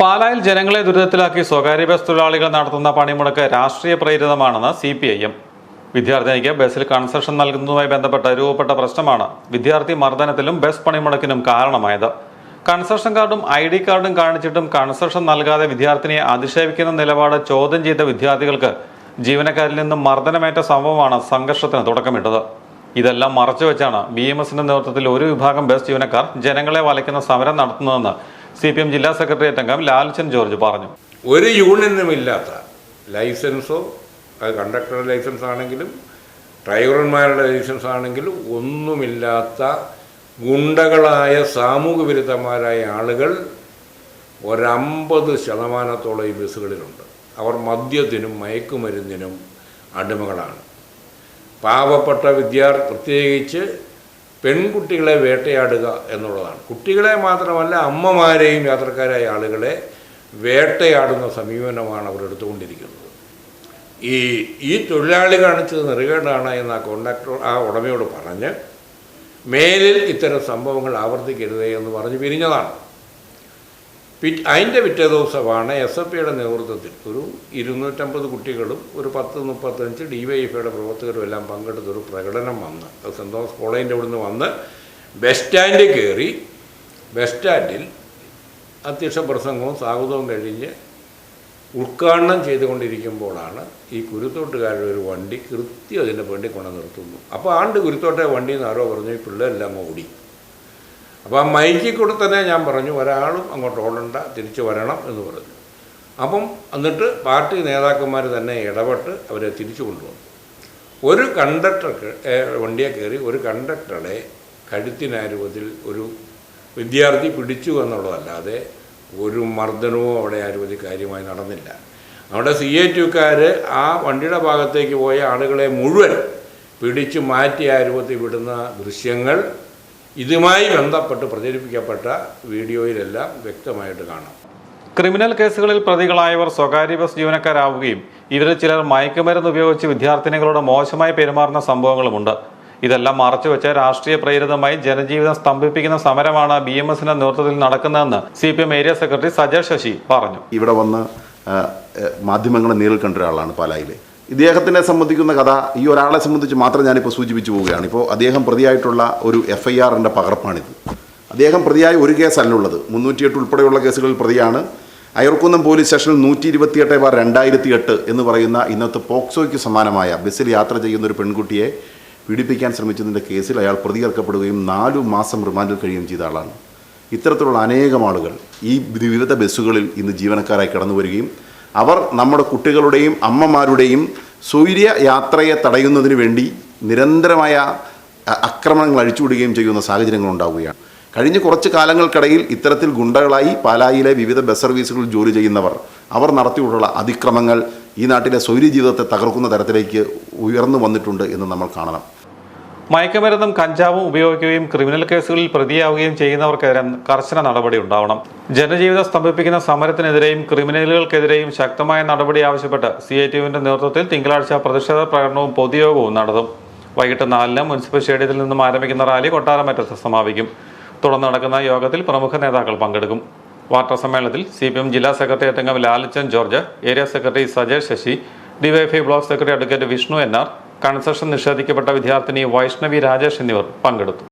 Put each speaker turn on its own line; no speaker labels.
പാലായിൽ ജനങ്ങളെ ദുരിതത്തിലാക്കി സ്വകാര്യ ബസ് തൊഴിലാളികൾ നടത്തുന്ന പണിമുടക്ക് രാഷ്ട്രീയ പ്രേരിതമാണെന്ന് സി പി ഐ എം വിദ്യാർത്ഥിനിക്ക് ബസ്സിൽ കൺസെഷൻ നൽകുന്നതുമായി ബന്ധപ്പെട്ട രൂപപ്പെട്ട പ്രശ്നമാണ് വിദ്യാർത്ഥി മർദ്ദനത്തിലും ബസ് പണിമുടക്കിനും കാരണമായത്. കൺസെഷൻ കാർഡും ഐ ഡി കാർഡും കാണിച്ചിട്ടും കൺസെഷൻ നൽകാതെ വിദ്യാർത്ഥിനിയെ അധിക്ഷേപിക്കുന്ന നിലപാട് ചോദ്യം ചെയ്ത വിദ്യാർത്ഥികൾക്ക് ജീവനക്കാരിൽ നിന്നും മർദ്ദനമേറ്റ സംഭവമാണ് സംഘർഷത്തിന് തുടക്കമിട്ടത്. ഇതെല്ലാം മറച്ചുവെച്ചാണ് ബി എം എസിന്റെ നേതൃത്വത്തിൽ ഒരു വിഭാഗം ബസ് ജീവനക്കാർ ജനങ്ങളെ വലയ്ക്കുന്ന സമരം നടത്തുന്നതെന്ന് സി പി എം ജില്ലാ സെക്രട്ടേറിയറ്റ് അംഗം ലാൽചന്ദ് ജോർജ് പറഞ്ഞു.
ഒരു യൂണിയനും ഇല്ലാത്ത ലൈസൻസോ അത് കണ്ടക്ടറുടെ ലൈസൻസ് ആണെങ്കിലും ഡ്രൈവർമാരുടെ ലൈസൻസ് ആണെങ്കിലും ഒന്നുമില്ലാത്ത ഗുണ്ടകളായ സാമൂഹ്യ വിരുദ്ധന്മാരായ ആളുകൾ ഒരമ്പത് ശതമാനത്തോളം ഈ ബസ്സുകളിലുണ്ട്. അവർ മദ്യത്തിനും മയക്കുമരുന്നിനും അടിമകളാണ്. പാവപ്പെട്ട വിദ്യാർത്ഥി പ്രത്യേകിച്ച് പെൺകുട്ടികളെ വേട്ടയാടുക എന്നുള്ളതാണ്. കുട്ടികളെ മാത്രമല്ല അമ്മമാരെയും യാത്രക്കാരായ ആളുകളെ വേട്ടയാടുന്ന സമീപനമാണ് അവർ എടുത്തുകൊണ്ടിരിക്കുന്നത്. ഈ ഈ തൊഴിലാളി കാണിച്ചത് നെറുകേടാണ് എന്ന് ആ കോണ്ടാക്ടർ ആ ഉടമയോട് പറഞ്ഞ് മേലിൽ ഇത്തരം സംഭവങ്ങൾ ആവർത്തിക്കരുതേ എന്ന് പറഞ്ഞ് പിരിഞ്ഞതാണ്. പിറ്റ് അതിന്റെ പിറ്റേ ദിവസമാണ് എസ് എഫ് ഐയുടെ നേതൃത്വത്തിൽ ഒരു ഇരുന്നൂറ്റമ്പത് കുട്ടികളും ഒരു പത്ത് മുപ്പത്തഞ്ച് ഡി വൈ എഫ് ഐയുടെ പ്രവർത്തകരും എല്ലാം പങ്കെടുത്തൊരു പ്രകടനം വന്ന്. സെന്റ് തോമസ് കോളേജിന്റെ അവിടുന്ന് വന്ന് ബസ് സ്റ്റാൻഡിൽ കയറി ബസ് സ്റ്റാൻഡിൽ അധ്യക്ഷ പ്രസംഗവും സ്വാഗതവും കഴിഞ്ഞ് ഉദ്ഘാടനം ചെയ്തുകൊണ്ടിരിക്കുമ്പോഴാണ് ഈ കുരുത്തോട്ടുകാരുടെ ഒരു വണ്ടി കൃത്യം അതിന്റെ വേണ്ടി കൊണ്ടു നിർത്തുന്നു. അപ്പോൾ ആണ്ട് കുരുത്തോട്ടെ വണ്ടി എന്ന് ആരോ പറഞ്ഞു പിള്ളേരെല്ലാം ഓടി. അപ്പോൾ ആ മൈക്കിൽ കൂടെ തന്നെ ഞാൻ പറഞ്ഞു ഒരാളും അങ്ങോട്ട് ഓടണ്ട തിരിച്ചു വരണം എന്ന് പറഞ്ഞു. അപ്പം എന്നിട്ട് പാർട്ടി നേതാക്കന്മാർ തന്നെ ഇടപെട്ട് അവരെ തിരിച്ചു കൊണ്ടുവന്നു. ഒരു കണ്ടക്ടർക്ക് വണ്ടിയെ കയറി ഒരു കണ്ടക്ടറെ കഴുത്തിനാരൂപത്തിൽ ഒരു വിദ്യാർത്ഥി പിടിച്ചു എന്നുള്ളതല്ലാതെ ഒരു മർദ്ദനവും അവിടെ അരുവതി കാര്യമായി നടന്നില്ല. അവിടെ സി എ ടുക്കാർ ആ വണ്ടിയുടെ ഭാഗത്തേക്ക് പോയ ആളുകളെ മുഴുവൻ പിടിച്ചു മാറ്റി ആരൂപത്തിൽ രൂപത്തിൽ വിടുന്ന ദൃശ്യങ്ങൾ ഇതുമായി ബന്ധപ്പെട്ട് പ്രചരിപ്പിക്കപ്പെട്ട വീഡിയോയിലെല്ലാം വ്യക്തമായിട്ട് കാണാം.
ക്രിമിനൽ കേസുകളിൽ പ്രതികളായവർ സ്വകാര്യ ബസ് ജീവനക്കാരാവുകയും ഇവരിൽ ചിലർ മയക്കുമരുന്ന് ഉപയോഗിച്ച് വിദ്യാർത്ഥിനികളോട് മോശമായി പെരുമാറുന്ന സംഭവങ്ങളുമുണ്ട്. ഇതെല്ലാം മറച്ചുവെച്ച് രാഷ്ട്രീയ പ്രേരിതമായി ജനജീവിതം സ്തംഭിപ്പിക്കുന്ന സമരമാണ് ബി എം എസിന്റെ നേതൃത്വത്തിൽ നടക്കുന്നതെന്ന് C P M area secretary Sajay Sasi പറഞ്ഞു.
ഇവിടെ വന്ന് മാധ്യമങ്ങളെ നേരിൽ കണ്ട ഒരാളാണ് പാലായിലെ. ഇദ്ദേഹത്തിനെ സംബന്ധിക്കുന്ന കഥ ഈ ഒരാളെ സംബന്ധിച്ച് മാത്രം ഞാനിപ്പോൾ സൂചിപ്പിച്ചു പോവുകയാണ്. ഇപ്പോൾ അദ്ദേഹം പ്രതിയായിട്ടുള്ള ഒരു എഫ് ഐ ആറിന്റെ പകർപ്പാണിത്. അദ്ദേഹം പ്രതിയായ ഒരു കേസല്ലുള്ളത് മുന്നൂറ്റിയെട്ട് ഉൾപ്പെടെയുള്ള കേസുകളിൽ പ്രതിയാണ്. അയർക്കുന്നം പോലീസ് സ്റ്റേഷനിൽ നൂറ്റി ഇരുപത്തിയെട്ട് ബാർ രണ്ടായിരത്തി എട്ട് എന്ന് പറയുന്ന ഇന്നത്തെ പോക്സോയ്ക്ക് സമാനമായ ബസ്സിൽ യാത്ര ചെയ്യുന്ന ഒരു പെൺകുട്ടിയെ പീഡിപ്പിക്കാൻ ശ്രമിച്ചതിന്റെ കേസിൽ അയാൾ പ്രതികർക്കപ്പെടുകയും നാലു മാസം റിമാൻഡിൽ കഴിയുകയും ചെയ്ത ആളാണ്. ഇത്തരത്തിലുള്ള അനേകം ആളുകൾ ഈ വിവിധ ബസ്സുകളിൽ ഇന്ന് ജീവനക്കാരായി കടന്നു വരികയും അവർ നമ്മുടെ കുട്ടികളുടെയും അമ്മമാരുടെയും സൂര്യ യാത്രയെ തടയുന്നതിന് വേണ്ടി നിരന്തരമായ അക്രമണങ്ങൾ അഴിച്ചുവിടുകയും ചെയ്യുന്ന സാഹചര്യങ്ങൾ ഉണ്ടാവുകയാണ്. കഴിഞ്ഞ കുറച്ച് കാലങ്ങൾക്കിടയിൽ ഇത്തരത്തിൽ ഗുണ്ടകളായി പാലായിലെ വിവിധ ബസ് സർവീസുകളിൽ ജോലി ചെയ്യുന്നവർ അവർ നടത്തിയിട്ടുള്ള അതിക്രമങ്ങൾ ഈ നാട്ടിലെ സൗര്യ ജീവിതത്തെ തകർക്കുന്ന തരത്തിലേക്ക് ഉയർന്നു വന്നിട്ടുണ്ട് എന്ന് നമ്മൾ കാണണം.
മയക്കുമരുന്നും കഞ്ചാവും ഉപയോഗിക്കുകയും ക്രിമിനൽ കേസുകളിൽ പ്രതിയാവുകയും ചെയ്യുന്നവർക്കെതിരെ കർശന നടപടി ഉണ്ടാവണം. ജനജീവിതം സ്തംഭിപ്പിക്കുന്ന സമരത്തിനെതിരെയും ക്രിമിനലുകൾക്കെതിരെയും ശക്തമായ നടപടി ആവശ്യപ്പെട്ട് സി ഐ ടിയുവിന്റെ നേതൃത്വത്തിൽ തിങ്കളാഴ്ച പ്രതിഷേധ പ്രകടനവും പൊതുയോഗവും നടത്തും. വൈകിട്ട് നാലിന് മുനിസിപ്പൽ സ്റ്റേഡിയത്തിൽ നിന്നും ആരംഭിക്കുന്ന റാലി കൊട്ടാരമറ്റത്ത് സമാപിക്കും. തുടർന്ന് നടക്കുന്ന യോഗത്തിൽ പ്രമുഖ നേതാക്കൾ പങ്കെടുക്കും. വാർത്താ സമ്മേളനത്തിൽ സി പി എം ജില്ലാ സെക്രട്ടറി അംഗം Lalichan George area secretary Sajay Sasi DYFI block secretary advocate Vishnu N R concession നിഷേധിക്കപ്പെട്ട വിദ്യാർത്ഥിനി വൈഷ്ണവി രാജേഷ് എന്നിവർ പങ്കെടുത്തു.